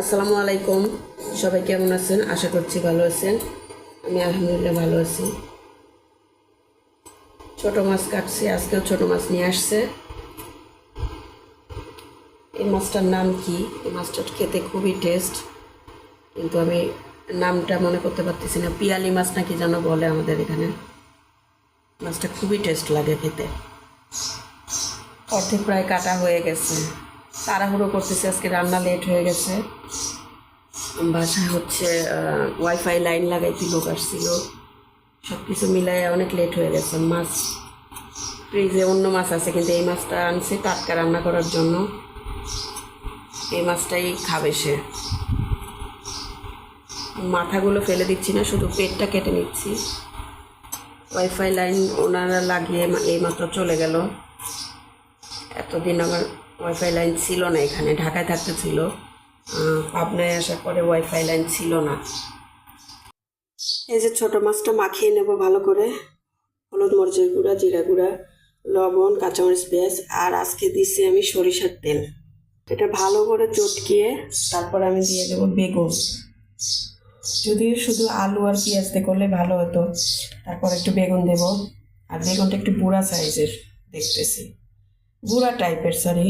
আসসালামু আলাইকুম। সবাই কেমন আছেন? আশা করছি ভালো আছেন। আমি আলহামদুলিল্লাহ ভালো আছি। ছোট মাছ কাটছি, আজকেও ছোট মাছ নিয়ে আসছে। এই মাছটার নাম কি? এই মাছটা খেতে খুবই টেস্ট কিন্তু আমি নামটা মনে করতে পারতেছি না। পিয়ালি মাছ নাকি যেন বলে আমাদের এখানে। মাছটা খুবই টেস্ট লাগে খেতে। অর্ধেক প্রায় কাটা হয়ে গেছে। তাড়াহুড়ো করতেছে, আজকে রান্না লেট হয়ে গেছে। বাসায় হচ্ছে ওয়াইফাই লাইন লাগাইতে লোক আসছিল। সব কিছু মিলাই অনেক লেট হয়ে গেছে। মাছ ফ্রিজে অন্য মাছ আছে, কিন্তু এই মাছটা আনছে টাটকা রান্না করার জন্য। এই মাছটাই খাবে সে। মাথাগুলো ফেলে দিচ্ছি না, শুধু পেটটা কেটে নিচ্ছি। ওয়াইফাই লাইন ওনারা লাগিয়ে মা- এইমাত্র চলে গেল। এতদিন আমার ওয়াইফাই লাইন ছিল না এখানে, ঢাকায় থাকতে ছিল। পাবনায় আসার পরে ওয়াইফাই লাইন ছিল না। এই যে ছোটো মাছটা মাখিয়ে নেব ভালো করে। হলুদ মরিচের গুঁড়া, জিরা গুঁড়া, লবণ, কাঁচামরিচ, পেঁয়াজ, আর আজকে দিচ্ছি আমি সরিষার তেল। এটা ভালো করে চটকিয়ে তারপর আমি দিয়ে দেবো বেগুন। যদিও শুধু আলু আর পেঁয়াজ দিয়ে করলে ভালো হতো, তারপর একটু বেগুন দেব। আর বেগুনটা একটু বুড়া সাইজের দেখতেছি। বুড়া টাইপের সরি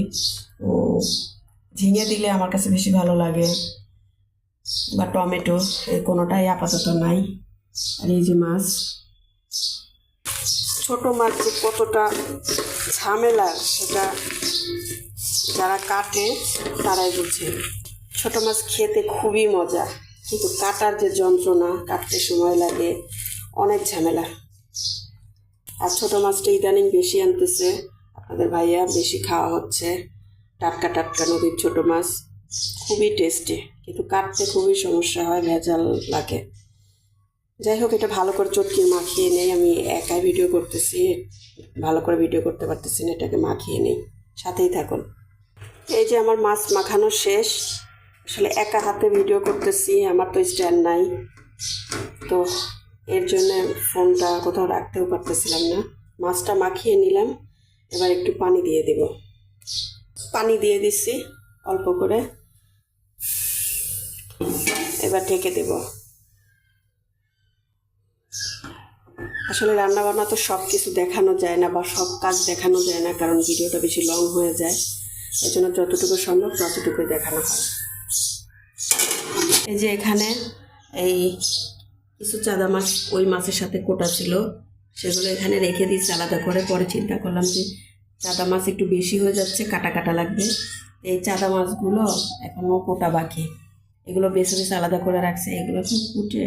ঝিঙে দিলে আমার কাছে বেশি ভালো লাগে। বা টমেটো এই কোনোটাই আপাতত নাই। আর এই যে মাছ। ছোট মাছ যে কতটা ঝামেলা, সেটা যারা কাটে, তারাই বুঝে। ছোট মাছ খেতে খুবই মজা, কিন্তু কাটার যে যন্ত্রণা, কাটতে সময় লাগে, অনেক ঝামেলা। আর ছোট মাছটা ইদানিং বেশি আনতেছে। আপনাদের ভাইয়া বেশি খাওয়া হচ্ছে। টাটকা টাটকা নদীর ছোট মাছ। খুবই টেস্টি কিন্তু কাটতে খুবই সমস্যা হয়, ভেজাল লাগে। যাই হোক, এটা ভালো করে চটকি মাখিয়ে নেই। আমি একাই ভিডিও করতেছি, ভালো করে ভিডিও করতে পারতেছি না, এটাকে মাখিয়ে নেই। সাথেই থাকুন। এই যে আমার মাছ মাখানো শেষ। আসলে একা হাতে ভিডিও করতেছি, আমার তো স্ট্যান্ড নাই। তো এর জন্য ফোনটা কোথাও রাখতেও পারতেছিলাম না। মাছটা মাখিয়ে নিলাম। এবার একটু পানি দিয়ে দেব। পানি দিয়ে দিচ্ছি অল্প করে। এবার ঢেকে দেব। আসলে রান্না বান্না তো সব কিছু দেখানো যায় না বা সব কাজ দেখানো যায় না, কারণ ভিডিওটা বেশি লং হয়ে যায়। এই জন্য যতটুকু সম্ভব ততটুকুই দেখানো হয়। এই যে এখানে এই কিছু চাঁদা মাছ, ওই মাছের সাথে কোটা ছিল। সেগুলো এখানে রেখে দিয়েছি, আলাদা করে। পরে চিন্তা করলাম যে চাঁদা মাছ একটু বেশি হয়ে যাচ্ছে, কাটা কাটা লাগবে। এই চাঁদা মাছগুলো এখনও কোটা বাকি। এগুলো বেছে বেছে আলাদা করে রাখছে। এগুলো এখন কুটে?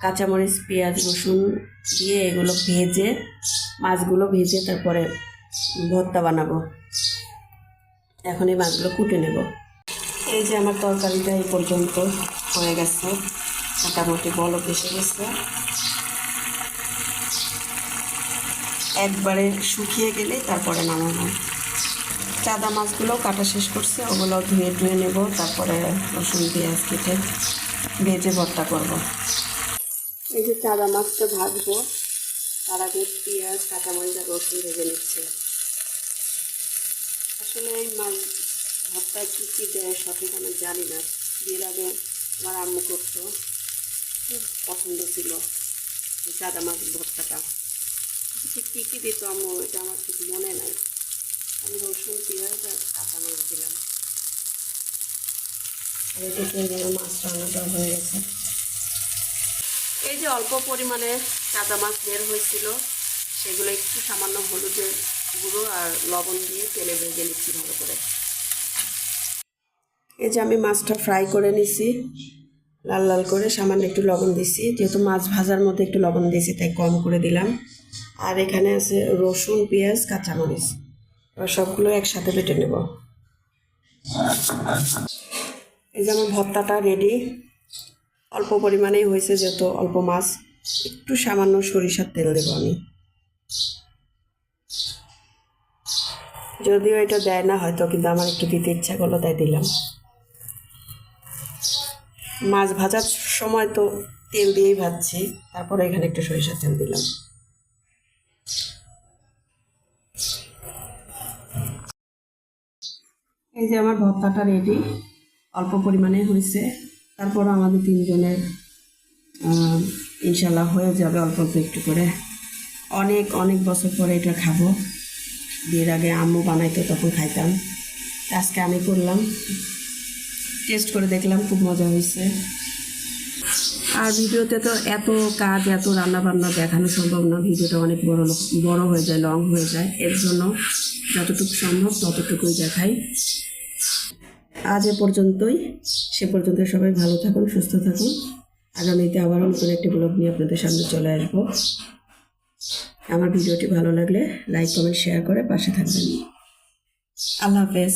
কাঁচামরিচ, পেঁয়াজ, রসুন দিয়ে এগুলো ভেজে, মাছগুলো ভেজে তারপরে ভর্তা বানাবো। এখন এই মাছগুলো কুটে নেব। এই যে আমার তরকারিটা এই পর্যন্ত হয়ে গেছে। মোটামুটি বলক এসে গেছে। একবারে শুকিয়ে গেলে তারপরে নামাবো চাদা মাছগুলো কাটা শেষ করছে, ওগুলো ধুয়ে ধুয়ে নেব, তারপরে রসুন, পেঁয়াজ কেটে ভেজে ভর্তা করব। এই যে চাদা মাছটা ভাজবো, তার আগে পেঁয়াজ, কাঁচামরিচ, রসুন ভেজে নিচ্ছে। আসলে এই মাছ ভর্তায় কী কী দেয় সঠিক আমি জানি না। বিয়ের আগে আমার আম্মু করতো, খুব পছন্দ ছিল সাদা মাছ ভর্তাটা। ঠিক কী কী দিত আম্মু? এটা আমার ঠিক মনে নাই। আমি রসুন পেঁয়াজ আর কাঁচামরিচ দিলাম। মাছ রান্নাটা হয়ে গেছে। এই যে অল্প পরিমাণে চাদা মাছ বের হয়েছিল সেগুলো একটু সামান্য হলুদের গুঁড়ো আর লবণ দিয়ে তেলে ভেজে নিচ্ছি ভালো করে। এই যে আমি মাছটা ফ্রাই করে নিছি লাল লাল করে সামান্য একটু লবণ দিছি। যেহেতু মাছ ভাজার মধ্যে একটু লবণ দিয়েছি তাই কম করে দিলাম। আর এখানে আছে রসুন, পেঁয়াজ, কাঁচামরিচ। এবার সবগুলো একসাথে বেটে নেব। এই যে আমার ভর্তাটা রেডি অল্প পরিমাণেই হয়েছে, যেহেতু অল্প মাছ। একটু সামান্য সরিষার তেল দেবো আমি। যদিও এটা দেয় না, হয়তো কিন্তু আমার একটু দিতে ইচ্ছা করল, তাই দিলাম। মাছ ভাজার সময় তো তেল দিয়েই ভাজছি, তারপরে এখানে একটু সরিষার তেল দিলাম। এই যে আমার ভর্তাটা রেডি অল্প পরিমাণে হয়েছে। তারপর আমাদের তিনজনের ইনশাল্লাহ হয়ে যাবে অল্প অল্প একটু করে। অনেক অনেক বছর পরে এটা খাব। বিয়ের আগে আম্মু বানাইতো, তখন খাইতাম। আজকে আমি করলাম। টেস্ট করে দেখলাম, খুব মজা হয়েছে। আর ভিডিওতে তো এত কাজ, এত রান্না বান্না দেখানো সম্ভব না। ভিডিওটা অনেক বড় বড় হয়ে যায়, লং হয়ে যায়। এর জন্য যতটুকু সম্ভব ততটুকুই দেখাই। আজ এ পর্যন্তই। সে পর্যন্ত সবাই ভালো থাকুন, সুস্থ থাকুন। আগামীতে আবারও নতুন একটি ব্লগ নিয়ে আপনাদের সামনে চলে আসব। আমার ভিডিওটি ভালো লাগলে লাইক, কমেন্ট, শেয়ার করে পাশে থাকবেন। আল্লাহ হাফেজ।